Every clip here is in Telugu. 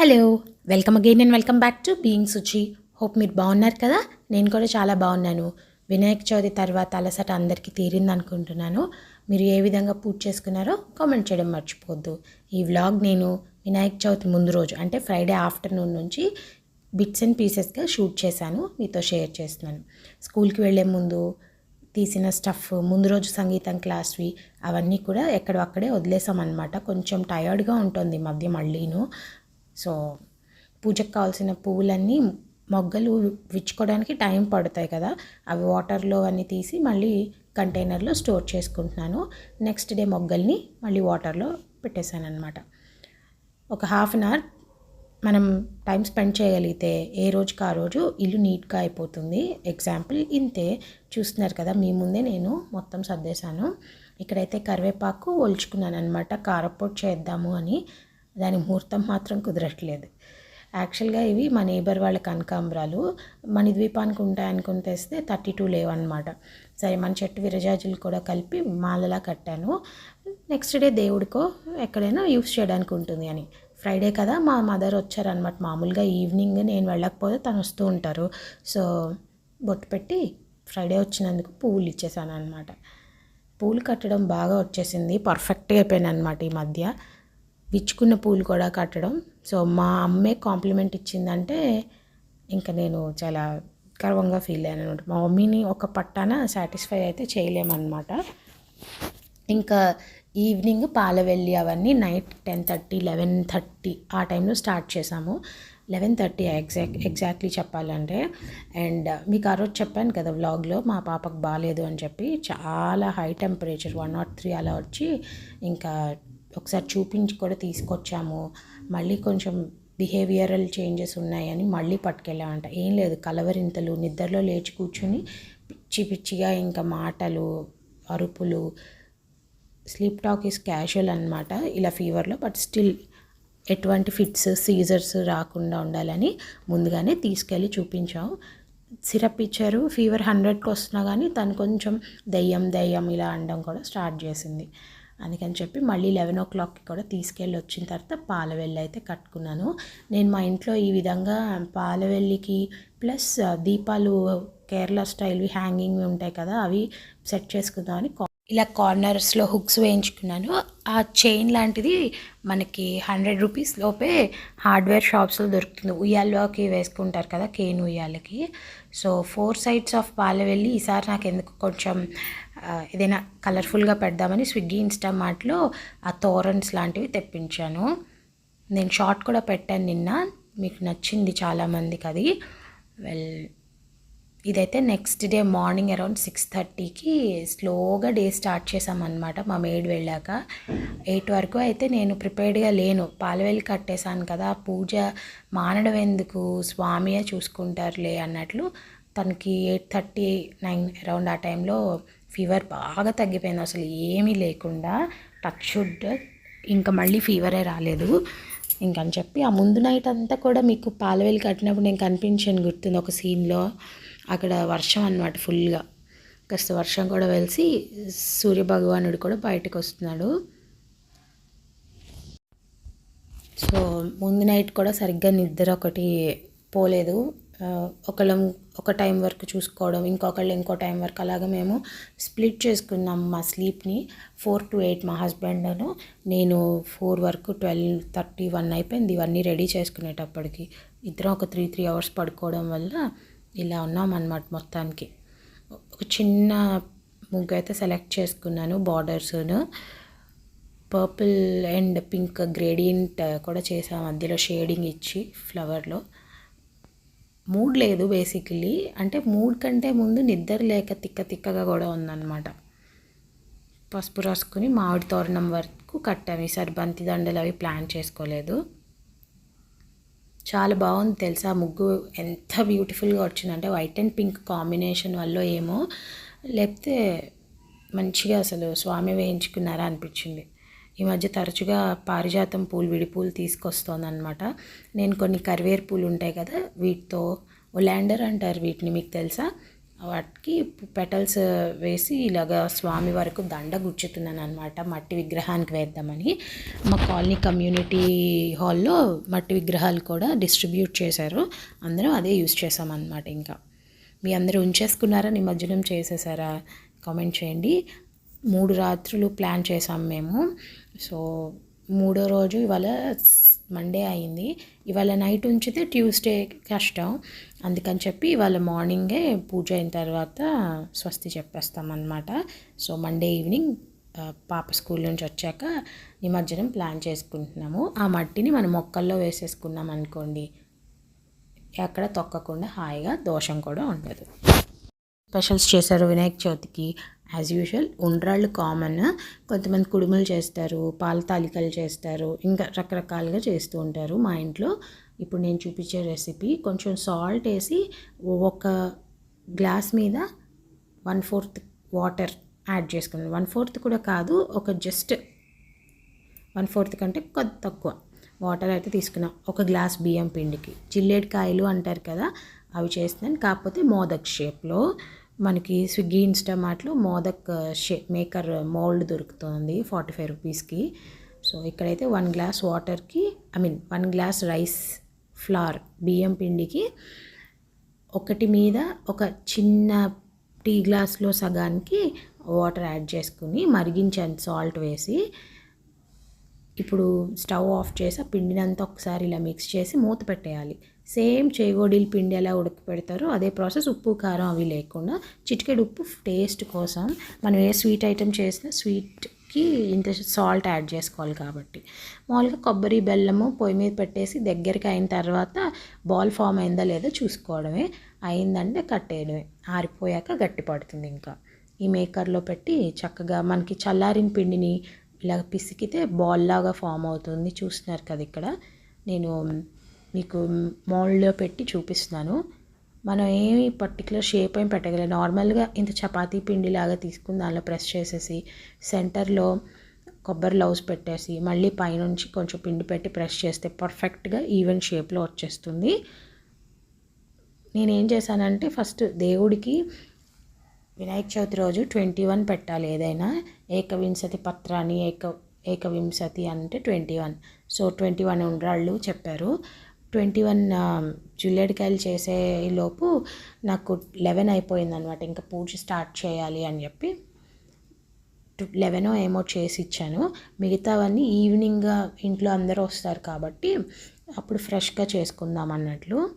Hello welcome again and welcome back to being Suchi hope మీరు బాగున్నారు కదా? నేను కూడా చాలా బాగున్నాను. వినాయక చవితి తర్వాత అలసట అందరికీ తీరింది అనుకుంటున్నాను. మీరు ఏ విధంగా పూజ చేసుకున్నారో కామెంట్ చేయడం మర్చిపోవద్దు. ఈ వ్లాగ్ నేను వినాయక చవితి ముందు రోజు అంటే ఫ్రైడే ఆఫ్టర్నూన్ నుంచి బిట్స్ అండ్ పీసెస్గా షూట్ చేశాను. మీతో షేర్ చేస్తున్నాను. స్కూల్కి వెళ్ళే ముందు తీసిన స్టఫ్ ముందు రోజు సంగీతం క్లాస్వి అవన్నీ కూడా ఎక్కడో అక్కడే వదిలేసామన్నమాట. కొంచెం టయర్డ్గా ఉంటుంది మధ్య మళ్ళీను. సో పూజకు కావాల్సిన పువ్వులన్నీ మొగ్గలు విచ్చుకోవడానికి టైం పడతాయి కదా. అవి వాటర్లో అన్నీ తీసి మళ్ళీ కంటైనర్లో స్టోర్ చేసుకుంటున్నాను. నెక్స్ట్ డే మొగ్గల్ని మళ్ళీ వాటర్లో పెట్టేశాను అనమాట ఒక హాఫ్ అన్ అవర్ మనం టైం స్పెండ్ చేయగలిగితే ఏ రోజుకి ఆ రోజు ఇల్లు నీట్గా అయిపోతుంది. ఎగ్జాంపుల్ ఇంతే. చూస్తున్నారు కదా మీ ముందే నేను మొత్తం సర్దేశాను. ఇక్కడైతే కరివేపాకు ఒలుచుకున్నాను అనమాట కారపొడి చేద్దాము అని. దాని ముహూర్తం మాత్రం కుదరట్లేదు. యాక్చువల్గా ఇవి మా నేబర్ వాళ్ళ కనకాంబరాలు. మన ద్వీపానికి ఉంటాయనుకుని తెస్తే థర్టీ టూ లేవన్నమాట. సరే మన చెట్టు విరజాజులు కూడా కలిపి మాలలా కట్టాను. నెక్స్ట్ డే దేవుడికో ఎక్కడైనా యూస్ చేయడానికి ఉంటుంది అని. ఫ్రైడే కదా మా మదర్ వచ్చారనమాట మామూలుగా ఈవినింగ్ నేను వెళ్ళకపోతే తను వస్తూ ఉంటారు. సో బొట్టు పెట్టి ఫ్రైడే వచ్చినందుకు పువ్వులు ఇచ్చేసాను అనమాట పూలు కట్టడం బాగా వచ్చేసింది. పర్ఫెక్ట్గా అయిపోయాను అనమాట ఈ మధ్య. విచ్చుకున్న పూలు కూడా కట్టడం. సో మా అమ్మే కాంప్లిమెంట్ ఇచ్చిందంటే ఇంకా నేను చాలా గర్వంగా ఫీల్ అయ్యాను అనమాట మా మమ్మీని ఒక పట్టాన సాటిస్ఫై అయితే చేయలేమన్నమాట. ఇంకా ఈవినింగ్ పాలవెల్లి అవన్నీ night ten thirty eleven thirty ఆ టైంలో స్టార్ట్ చేసాము లెవెన్ థర్టీ ఎగ్జాక్ట్ ఎగ్జాక్ట్లీ చెప్పాలంటే. అండ్ మీకు ఆ రోజు చెప్పాను కదా వ్లాగ్లో మా పాపకు బాగాలేదు అని చెప్పి. చాలా high temperature one nought three అలా వచ్చి ఇంకా ఒకసారి చూపించి కూడా తీసుకొచ్చాము. మళ్ళీ కొంచెం బిహేవియరల్ చేంజెస్ ఉన్నాయని మళ్ళీ పట్టుకెళ్ళామంట. ఏం లేదు కలవరింతలు నిద్రలో లేచి కూర్చుని పిచ్చి పిచ్చిగా ఇంకా మాటలు అరుపులు స్లీప్ టాక్ ఈస్ క్యాషువల్ అనమాట ఇలా ఫీవర్లో. బట్ స్టిల్ ఎటువంటి ఫిట్స్ సీజర్స్ రాకుండా ఉండాలని ముందుగానే తీసుకెళ్ళి చూపించాం సిరప్ ఇచ్చారు ఫీవర్ హండ్రెడ్కి వస్తున్నా కానీ తను కొంచెం దయ్యం దయ్యం ఇలా అనడం కూడా స్టార్ట్ చేసింది. అందుకని చెప్పి మళ్ళీ లెవెన్ ఓ క్లాక్కి కూడా తీసుకెళ్ళి వచ్చిన తర్వాత పాలవెల్లి అయితే కట్టుకున్నాను. నేను మా ఇంట్లో ఈ విధంగా పాలవెల్లికి ప్లస్ దీపాలు కేరళ స్టైల్వి హ్యాంగింగ్వి ఉంటాయి కదా అవి సెట్ చేసుకుందామని ఇలా కార్నర్స్లో హుక్స్ వేయించుకున్నాను. ఆ చైన్ లాంటిది మనకి హండ్రెడ్ రూపీస్ లోపే హార్డ్వేర్ షాప్స్లో దొరుకుతుంది. ఉయ్యాల్లోకి వేసుకుంటారు కదా కేన్ ఉయ్యాలకి. సో ఫోర్ సైడ్స్ ఆఫ్ పాలవెల్లి ఈసారి నాకు ఎందుకు కొంచెం ఏదైనా కలర్ఫుల్గా పెడదామని స్విగ్గీ ఇన్స్టామార్ట్లో ఆ తోరన్స్ లాంటివి తెప్పించాను. నేను షార్ట్ కూడా పెట్టాను నిన్న. మీకు నచ్చింది చాలామందికి అది. వెల్ ఇదైతే next day morning around six థర్టీకి స్లోగా డే స్టార్ట్ చేసామన్నమాట మా మేడ్ వెళ్ళాక. ఎయిట్ వరకు అయితే నేను ప్రిపేర్డ్గా లేను. పాలవేలు కట్టేశాను కదా పూజ మానడం ఎందుకు? స్వామియే చూసుకుంటారులే అన్నట్లు తనకి ఎయిట్ థర్టీ నైన్ అరౌండ్ ఆ టైంలో ఫీవర్ బాగా తగ్గిపోయింది. అసలు ఏమీ లేకుండా టచ్ షుడ్ ఇంకా మళ్ళీ ఫీవరే రాలేదు. ఇంకని చెప్పి ఆ ముందు నైట్ అంతా కూడా మీకు పాలవేలు కట్టినప్పుడు నేను కనిపించాను గుర్తుంది ఒక సీన్లో. అక్కడ వర్షం అనమాట ఫుల్గా. కాస్త వర్షం కూడా వెలిసి సూర్యభగవానుడు కూడా బయటకు వస్తున్నాడు. సో ముందు నైట్ కూడా సరిగ్గా నిద్ర ఒకటి పోలేదు. ఒకళ్ళం ఒక టైం వరకు చూసుకోవడం ఇంకొకళ్ళు ఇంకో టైం వరకు అలాగా మేము స్ప్లిట్ చేసుకున్నాం మా స్లీప్ని. ఫోర్ టు ఎయిట్ మా హస్బెండ్ను. నేను ఫోర్ వరకు ట్వెల్వ్ థర్టీ వన్ అయిపోయింది. ఇవన్నీ రెడీ చేసుకునేటప్పటికి. ఇద్దరం ఒక త్రీ త్రీ అవర్స్ పడుకోవడం వల్ల ఇలా ఉన్నాం అన్నమాట మొత్తానికి. ఒక చిన్న ముగ్గు అయితే సెలెక్ట్ చేసుకున్నాను బార్డర్స్ను. పర్పుల్ అండ్ పింక్ గ్రేడియంట్ కూడా చేసాం. మధ్యలో షేడింగ్ ఇచ్చి ఫ్లవర్లో. మూడ్ లేదు బేసికలీ అంటే మూడ్ కంటే ముందు నిద్ర లేక తిక్క తిక్కగా కూడా ఉందన్నమాట. పసుపు రాసుకుని మామిడి తోరణం వరకు కట్టాము. ఈసారి బంతి దండలు అవి ప్లాన్ చేసుకోలేదు. చాలా బాగుంది తెలుసా? ముగ్గు ఎంత బ్యూటిఫుల్గా వచ్చిందంటే వైట్ అండ్ పింక్ కాంబినేషన్ వల్ల ఏమో లేకపోతే మంచిగా అసలు స్వామి వేయించుకున్నారా అనిపించింది. ఈ మధ్య తరచుగా పారిజాతం పూలు విడి పూలు తీసుకొస్తోందనమాట నేను కొన్ని కరివేరు పూలు ఉంటాయి కదా వీటితో ఒలాండర్ అంటారు వీటిని మీకు తెలుసా? వాటికి పెటల్స్ వేసి ఇలాగా స్వామి వరకు దండ గుచ్చుతున్నాను అనమాట మట్టి విగ్రహానికి వేద్దామని. మా కాలనీ కమ్యూనిటీ హాల్లో మట్టి విగ్రహాలు కూడా డిస్ట్రిబ్యూట్ చేశారు. అందరం అదే యూజ్ చేసామన్నమాట ఇంకా. మీ అందరూ ఉంచేసుకున్నారా నిమజ్జనం చేసేసారా? కామెంట్ చేయండి. మూడు రాత్రులు ప్లాన్ చేసాం మేము. సో మూడో రోజు ఇవాళ మండే అయింది. ఇవాళ నైట్ ఉంచితే ట్యూస్డే కష్టం. అందుకని చెప్పి ఇవాళ మార్నింగే పూజ అయిన తర్వాత స్వస్తి చెప్పేస్తామన్నమాట. సో మండే ఈవినింగ్ పాప స్కూల్ నుంచి వచ్చాక నిమజ్జనం ప్లాన్ చేసుకుంటున్నాము. ఆ మట్టిని మనం మొక్కల్లో వేసేసుకున్నాం అనుకోండి ఎక్కడ తొక్కకుండా హాయిగా దోషం కూడా ఉండదు. స్పెషల్స్ చేశారు వినాయక చవితికి. యాజ్ యూజువల్ ఉండ్రాళ్ళు కామన్ కొంతమంది కుడుములు చేస్తారు పాల తాలికలు చేస్తారు ఇంకా రకరకాలుగా చేస్తూ ఉంటారు మా ఇంట్లో. ఇప్పుడు నేను చూపించే రెసిపీ కొంచెం సాల్ట్ వేసి ఒక గ్లాస్ మీద వన్ ఫోర్త్ వాటర్ యాడ్ చేసుకున్నాను. వన్ ఫోర్త్ కూడా కాదు ఒక జస్ట్ వన్ ఫోర్త్ కంటే కొద్ది తక్కువ వాటర్ అయితే తీసుకున్నాం. ఒక గ్లాస్ బియ్యం పిండికి. చిల్లేడు కాయలు అంటారు కదా అవి చేస్తున్నాను. కాకపోతే మోదక్ షేప్లో మనకి స్విగ్గీ ఇన్స్టామార్ట్లో మోదక్ uh, షే మేకర్ uh, మోల్డ్ దొరుకుతుంది ఫార్టీ ఫైవ్ రూపీస్కి. సో ఇక్కడైతే వన్ గ్లాస్ వాటర్కి I mean one glass rice flour బియ్యం పిండికి ఒకటి మీద ఒక చిన్న టీ గ్లాస్లో సగానికి వాటర్ యాడ్ చేసుకుని మరిగించాను సాల్ట్ వేసి ఇప్పుడు స్టవ్ ఆఫ్ చేసి ఆ పిండిని అంతా ఒకసారి ఇలా మిక్స్ చేసి మూత పెట్టేయాలి. సేమ్ చేగోడీలు పిండి ఎలా ఉడక పెడతారో అదే ప్రాసెస్ ఉప్పు కారం అవి లేకుండా చిటికెడు ఉప్పు టేస్ట్ కోసం మనం ఏ స్వీట్ ఐటెం చేసినా స్వీట్కి ఇంత సాల్ట్ యాడ్ చేసుకోవాలి కాబట్టి. మామూలుగా కొబ్బరి బెల్లము పొయ్యి మీద పెట్టేసి దగ్గరికి అయిన తర్వాత బాల్ ఫామ్ అయిందా లేదో చూసుకోవడమే. అయిందంటే కట్టేయడమే. ఆరిపోయాక గట్టి పడుతుంది ఇంకా. ఈ మేకర్లో పెట్టి చక్కగా మనకి చల్లారిన పిండిని ఇలా పిసికితే బాల్ లాగా ఫామ్ అవుతుంది. చూస్తున్నారు కదా ఇక్కడ. నేను మీకు మోల్డ్లో పెట్టి చూపిస్తున్నాను. మనం ఏమి పర్టికులర్ షేప్ ఏం పెట్టగలం. నార్మల్గా ఇంత చపాతీ పిండి లాగా తీసుకుని దానిలో ప్రెస్ చేసేసి సెంటర్లో కొబ్బరి లవ్స్ పెట్టేసి మళ్ళీ పైనుంచి కొంచెం పిండి పెట్టి ప్రెస్ చేస్తే పర్ఫెక్ట్గా ఈవెన్ షేప్లో వచ్చేస్తుంది. నేనేం చేశానంటే ఫస్ట్ దేవుడికి వినాయక చవితి రోజు ట్వంటీ వన్ పెట్టాలి ఏదైనా. ఏకవింశతి పత్రాన్ని ఏక ఏకవింశతి అంటే twenty one. So twenty one ఉండ్రాళ్ళు చెప్పారు. ట్వంటీ వన్ జిల్లేడికాయలు చేసే లోపు నాకు లెవెన్ అయిపోయింది అనమాట ఇంకా పూజ స్టార్ట్ చేయాలి అని చెప్పి లెవెనో ఏమో చేసి ఇచ్చాను. మిగతావన్నీ ఈవినింగ్ ఇంట్లో అందరూ వస్తారు కాబట్టి అప్పుడు ఫ్రెష్గా చేసుకుందాం అన్నట్లు.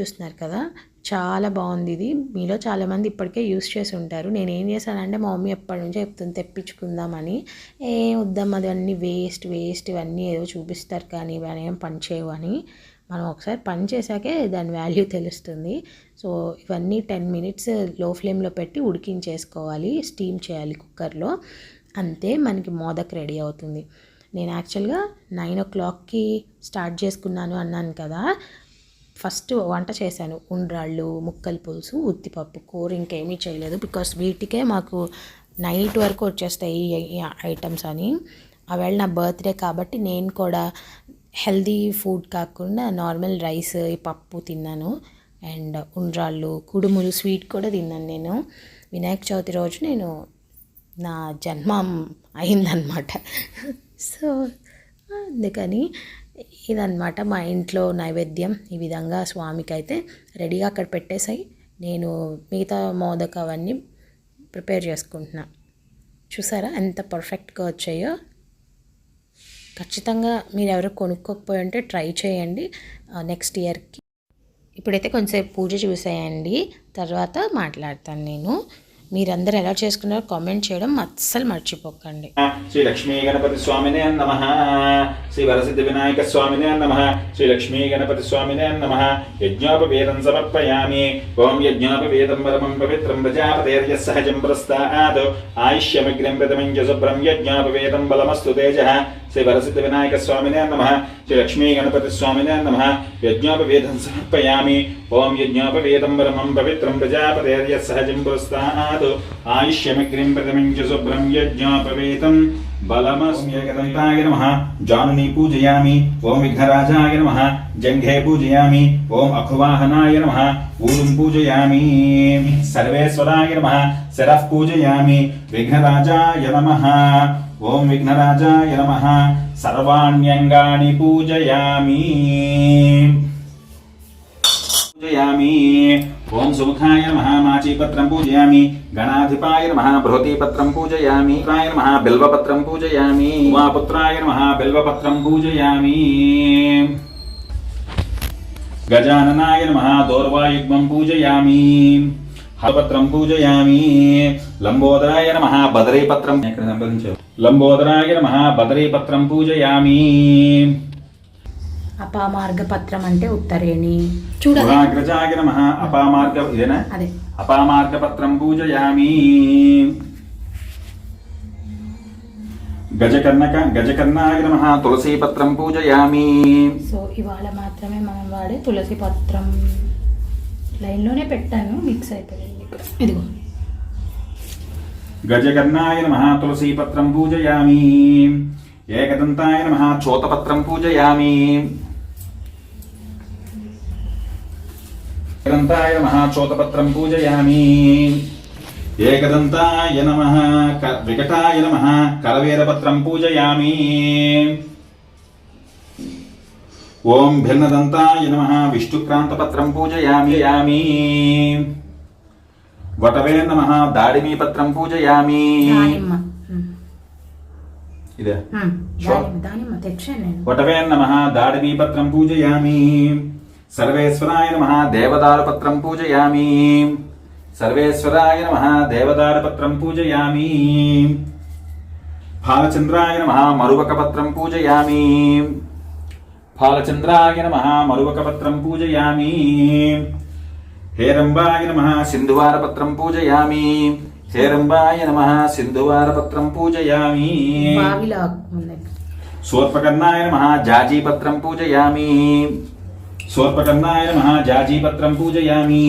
చూస్తున్నారు కదా? చాలా బాగుంది ఇది. మీలో చాలామంది ఇప్పటికే యూస్ చేసి ఉంటారు. నేను ఏం చేశానంటే మా మమ్మీ ఎప్పటి నుంచో చెప్తుంది తెప్పించుకుందామని. ఏ వద్దాం అది అన్నీ వేస్ట్ వేస్ట్ ఇవన్నీ ఏదో చూపిస్తారు కానీ ఇవన్నీ ఏం పని చేయవు అని మనం ఒకసారి పని చేశాకే దాని వాల్యూ తెలుస్తుంది. సో ఇవన్నీ టెన్ మినిట్స్లో ఫ్లేమ్లో పెట్టి ఉడికించేసుకోవాలి స్టీమ్ చేయాలి కుక్కర్లో. అంతే మనకి మోదక్ రెడీ అవుతుంది. నేను యాక్చువల్గా నైన్ ఓ క్లాక్కి స్టార్ట్ చేసుకున్నాను అన్నాను కదా ఫస్ట్ వంట చేశాను. ఉండ్రాళ్ళు ముక్కల పులుసు ఉత్తిపప్పు కూర ఇంకేమీ చేయలేదు బికాస్ వీటికే మాకు నైట్ వరకు వచ్చేస్తాయి ఈ ఐటమ్స్ అని. ఆవేళ నా బర్త్డే కాబట్టి నేను కూడా హెల్దీ ఫుడ్ కాకుండా నార్మల్ రైస్ ఈ పప్పు తిన్నాను. అండ్ ఉండ్రాళ్ళు కుడుములు స్వీట్ కూడా తిన్నాను నేను. వినాయక చవితి రోజు నేను నా జన్మం అయిందనమాట సో అందుకని ఇదన్నమాట మా ఇంట్లో నైవేద్యం. ఈ విధంగా స్వామికి అయితే రెడీగా అక్కడ పెట్టేసాయి నేను మిగతా మోదక అవన్నీ ప్రిపేర్ చేసుకుంటున్నా. చూసారా ఎంత పర్ఫెక్ట్గా వచ్చాయో? ఖచ్చితంగా మీరు ఎవరు కొనుక్కోకపోయి ఉంటే ట్రై చేయండి నెక్స్ట్ ఇయర్కి. ఇప్పుడైతే కొంచెంసేపు పూజ చూసేయండి తర్వాత మాట్లాడతాను నేను. మీరందరూ ఎలా చేసుకున్నారో కామెంట్ చేయడం అస్సలు మర్చిపోకండి. శ్రీ లక్ష్మీ గణపతి స్వామినే నమ. శ్రీ వరసిద్ధి వినాయక స్వామినే నమ. శ్రీ లక్ష్మీ గణపతి స్వామినే నమ. యజ్ఞోపవేదం సమర్పయామి. ఓం యజ్ఞోపవేదం పరమం పవిత్రం ప్రజాపతేర్య సహజం ప్రస్తాద్ ఆయుష్యమగ్రం ప్రథమం చ శుభ్రం యజ్ఞోపవేదం బలమస్తు తేజ. శ్రీ వరసిద్ధి వినాయక స్వామినే నమ శ్రీ లక్ష్మీ గణపతి స్వామినే నమ యజ్ఞోపవేదం సమర్పయామి ఓం యజ్ఞోపవేదం పరమం పవిత్రం ప్రజాపతేర్య సహజం పురస్తాద్ ఆయుష్యమగ్రిం ప్రథమం చ శుభ్రం యజ్ఞోపవేదం బలమస్మ్యగదంతాయ నమ జానుని పూజయామి ఓం విఘ్నరాజాయ నమ జంఘే పూజయామి ఓం అఖువాహనాయ నమ ఊరుం పూజయామి సర్వేశ్వరాయ నమ శరః పూజయామి విఘ్నరాజాయ నమ ఓం విఘ్నరాజాయ నమ. సర్వాణ్యంగాని పూజయామి. పూజయామి. ఓం సుముఖాయ మహామాచీపత్రం పూజయామి. గణాధిపాయ నమః. బృహతీపత్రం పూజయామి. రాయ నమః. బిల్వపత్రం పూజయామి. ఉమాపుత్రాయ నమః. బిల్వపత్రం పూజయామి. గజాననాయ నమః. దౌర్వాయుగ్మం పూజయామి. హరపత్రం పూజయామి. లంబోదరాయ నమః. బదరీపత్రం. ఎక్కడ సంపాదించావు లంబోదరాయ నమః బదరీపత్రం పూజయామి అపామార్గ పత్రం అంటే ఉత్తరేణి చూడాలి పురాగ్రజాయ నమ అపామార్గ ఇదేనా అదే అపామార్గపత్రం పూజయామి గజకర్ణక గజకర్ణాయ నమ తులసీపత్రం పూజయామి సో ఇవాళ మాత్రమే మనం వాడే తులసి పత్రం లైన్లోనే పెట్టాను మిక్స్ అయిపోయింది. ఇదిగో. గజకర్ణాయ నమ తులసీపత్రం పూజయామి. ఏకదంతాయ నమ చోతపత్రం పూజయామి. ఏకదంతాయ నమ చోతపత్రం పూజయామి. ఏకదంతాయ నమ వికటాయ నమ కరవేరపత్రం పూజయామి. ఓం భిన్నదంతాయ నమ విష్ణుక్రాంతపత్రం పూజయామి. యామి వటవే నమ పూజయామి. ఇదే. దానిమ్మ తెచ్చాను నేను. వటవే నమ దాడిమీపత్రం పూజయామి. సర్వేశ్వరాయ నమ దేవదారుపత్రం పూజయామి. సర్వేశ్వరాయ నమ దేవదారుపత్రం పూజయామి. ఫాలచంద్రాయ నమ మరువకపత్రం పూజయామి. ఫాలచంద్రాయ నమ మరువకపత్రం పూజయామి. హేరంబాయ నమ సింధువారపత్రం పూజయామి హేరంబాయ నమ సింధువారపత్రం పూజయామి బావిలా ఉంది శూర్పకర్ణాయ నమ జాజీపత్రం పూజయామి శూర్పకర్ణాయ నమ జాజీపత్రం పూజయామి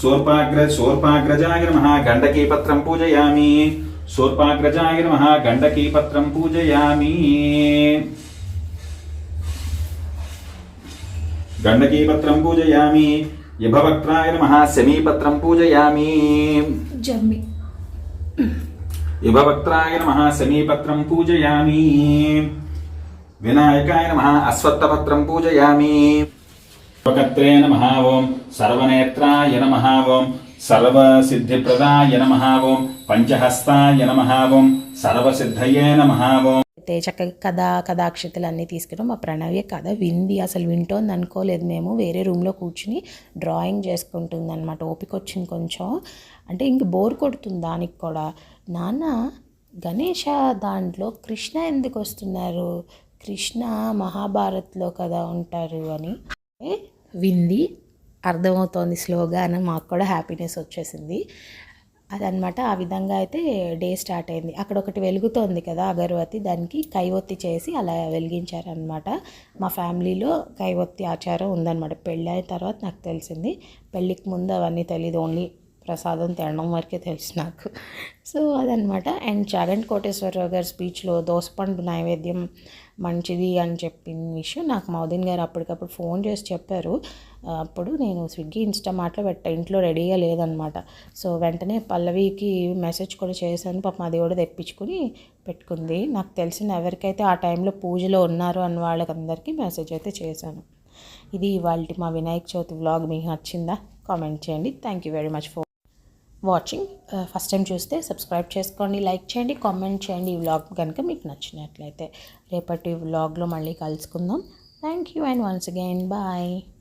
శూర్పాగ్ర శూర్పాగ్రజాయ నమ గండకీపత్రం పూజయామి శూర్పాగ్రజాయ నమ గండకీపత్రం పూజయామి గండకీపత్రం పూజయామి యభవక్త్రాయ నమ శమీపత్రం పూజయామి. జమ్మి. యుభవక్త్రాయ నమ సమీపత్రం పూజయామి. వినాయకాయ నమ అశ్వత్థపత్రం పూజయామి. ఉపకత్రే నమ ఓం సర్వనేత్రాయ నమ ఓం సర్వసిద్ధిప్రదాయ నమ ఓం పంచహస్తాయ నమ ఓం సర్వసిద్ధయే నమ అయితే చక్కగా కథ కథాక్షతలు అన్నీ తీసుకున్నాం మా ప్రణవ్య కథ వింది అసలు వింటోంది అనుకోలేదు మేము. వేరే రూమ్లో కూర్చుని డ్రాయింగ్ చేసుకుంటుంది అనమాట ఓపిక వచ్చింది కొంచెం. అంటే ఇంక బోర్ కొడుతుంది దానికి కూడా. నాన్న గణేష దాంట్లో కృష్ణ ఎందుకు వస్తున్నారు? కృష్ణ మహాభారత్లో కదా ఉంటారు అని. వింది. అర్థమవుతోంది స్లోగా అని మాకు కూడా హ్యాపీనెస్ వచ్చేసింది. అదనమాట. ఆ విధంగా అయితే డే స్టార్ట్ అయింది. అక్కడ ఒకటి వెలుగుతోంది కదా అగరవతి. దానికి కైవొత్తి చేసి అలా వెలిగించారనమాట. మా ఫ్యామిలీలో కైవొత్తి ఆచారం ఉందన్నమాట పెళ్ళి అయిన తర్వాత నాకు తెలిసింది. పెళ్ళికి ముందు అవన్నీ తెలియదు ఓన్లీ ప్రసాదం తినడం వరకే తెలుసు నాకు. సో అదనమాట. అండ్ జగన్ కోటేశ్వరరావు గారి స్పీచ్లో దోసపండు నైవేద్యం మంచిది అని చెప్పిన విషయం నాకు మౌదీన్ గారు అప్పటికప్పుడు ఫోన్ చేసి చెప్పారు. అప్పుడు నేను స్విగ్గీ ఇన్స్టామార్ట్లో పెట్టా. ఇంట్లో రెడీగా లేదనమాట. సో వెంటనే పల్లవికి మెసేజ్ కూడా చేశాను. పాపం అది కూడా తెప్పించుకుని పెట్టుకుంది. నాకు తెలిసిన ఎవరికైతే ఆ టైంలో పూజలో ఉన్నారు అన్న వాళ్ళకందరికీ మెసేజ్ అయితే చేశాను. ఇది ఇవాళ మా వినాయక చవితి వ్లాగ్. మీకు నచ్చిందా? కామెంట్ చేయండి. Thank you very much for watching first time చూస్తే సబ్స్క్రైబ్ చేసుకోండి లైక్ చేయండి కామెంట్ చేయండి. ఈ వ్లాగ్ కనుక మీకు నచ్చినట్లయితే రేపటి వ్లాగ్లో మళ్ళీ కలుసుకుందాం. Thank you and once again bye